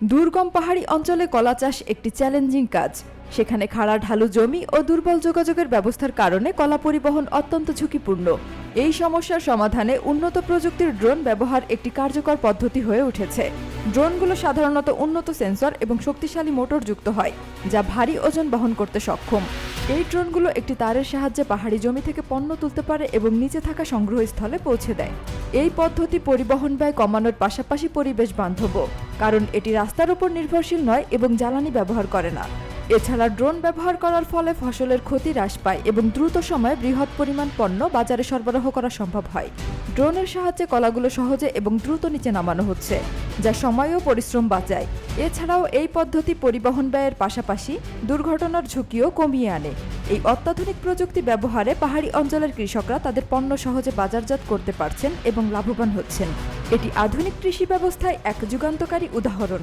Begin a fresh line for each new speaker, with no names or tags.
দুর্গম পাহাড়ি অঞ্চলে কলা চাষ একটি চ্যালেঞ্জিং কাজ। সেখানে খাড়া ঢালু জমি ও দুর্বল যোগাযোগের ব্যবস্থার কারণে কলা পরিবহন অত্যন্ত ঝুঁকিপূর্ণ। এই সমস্যার সমাধানে উন্নত প্রযুক্তির ড্রোন ব্যবহার একটি কার্যকর পদ্ধতি হয়ে উঠেছে। ড্রোনগুলো সাধারণত উন্নত সেন্সর এবং শক্তিশালী মোটর যুক্ত হয়, যা ভারী ওজন বহন করতে সক্ষম। এই ড্রোনগুলো একটি তারের সাহায্যে পাহাড়ি জমি থেকে পণ্য তুলতে পারে এবং নিচে থাকা সংগ্রহস্থলে পৌঁছে দেয়। এই পদ্ধতি পরিবহন ব্যয় কমানোর পাশাপাশি পরিবেশ বান্ধব কারণ এটি রাস্তার উপর নির্ভরশীল নয় এবং জ্বালানি ব্যবহার করে না। এছাড়া ড্রোন ব্যবহার করার ফলে ফসলের ক্ষতি হ্রাস পায় এবং দ্রুত সময়ে বৃহৎ পরিমাণ পণ্য বাজারে সরবরাহ করা সম্ভব হয়। ড্রোনের সাহায্যে কলাগুলো সহজে এবং দ্রুত নিচে নামানো হচ্ছে, যা সময় ও পরিশ্রম বাঁচায়। এছাড়াও এই পদ্ধতি পরিবহন ব্যয়ের পাশাপাশি দুর্ঘটনার ঝুঁকিও কমিয়ে আনে। এই অত্যাধুনিক প্রযুক্তি ব্যবহারে পাহাড়ি অঞ্চলের কৃষকরা তাদের পণ্য সহজে বাজারজাত করতে পারছেন এবং লাভবান হচ্ছেন। এটি আধুনিক কৃষি ব্যবস্থায় এক যুগান্তকারী উদাহরণ।